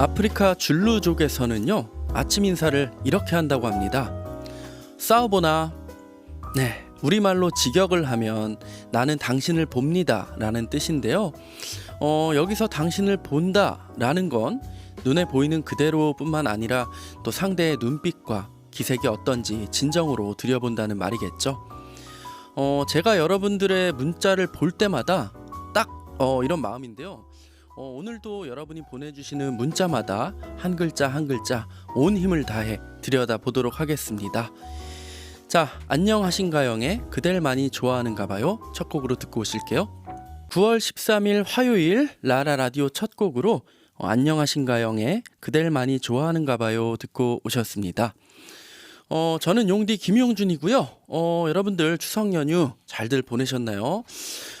아프리카 줄루족에서는요 아침 인사를 이렇게 한다고 합니다. 싸우보나 네 우리말로 직역을 하면 나는 당신을 봅니다 라는 뜻인데요. 어, 여기서 당신을 본다 라는 건 눈에 보이는 그대로뿐만 아니라 또 상대의 눈빛과 기색이 어떤지 진정으로 들여본다는 말이겠죠. 어, 제가 여러분들의 문자를 볼 때마다 딱 어, 이런 마음인데요. 어, 오늘도 여러분이 보내주시는 문자마다 한 글자 한 글자 온 힘을 다해 들여다 보도록 하겠습니다. 자, 안녕하신가영의 그댈 많이 좋아하는가 봐요. 첫 곡으로 듣고 오실게요. 9월 13일 화요일 라라 라디오 첫 곡으로 어, 안녕하신가영의 그댈 많이 좋아하는가 봐요 듣고 오셨습니다. 어, 저는 용디 김용준이고요. 어, 여러분들 추석 연휴 잘들 보내셨나요?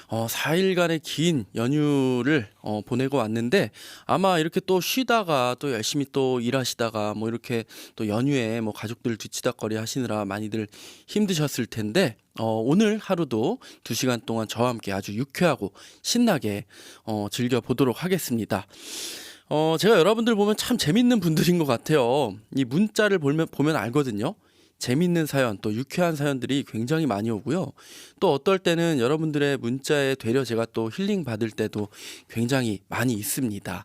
어, 4일간의 긴 연휴를 어, 보내고 왔는데 아마 이렇게 또 쉬다가 또 열심히 또 일하시다가 뭐 이렇게 또 연휴에 뭐 가족들 뒤치다거리 하시느라 많이들 힘드셨을 텐데 어, 오늘 하루도 두 시간 동안 저와 함께 아주 유쾌하고 신나게 어, 즐겨 보도록 하겠습니다. 어, 제가 여러분들 보면 참 재밌는 분들인 것 같아요. 이 문자를 보면, 보면 알거든요. 재밌는 사연, 또 유쾌한 사연들이 굉장히 많이 오고요. 또 어떨 때는 여러분들의 문자에 되려 제가 또 힐링 받을 때도 굉장히 많이 있습니다.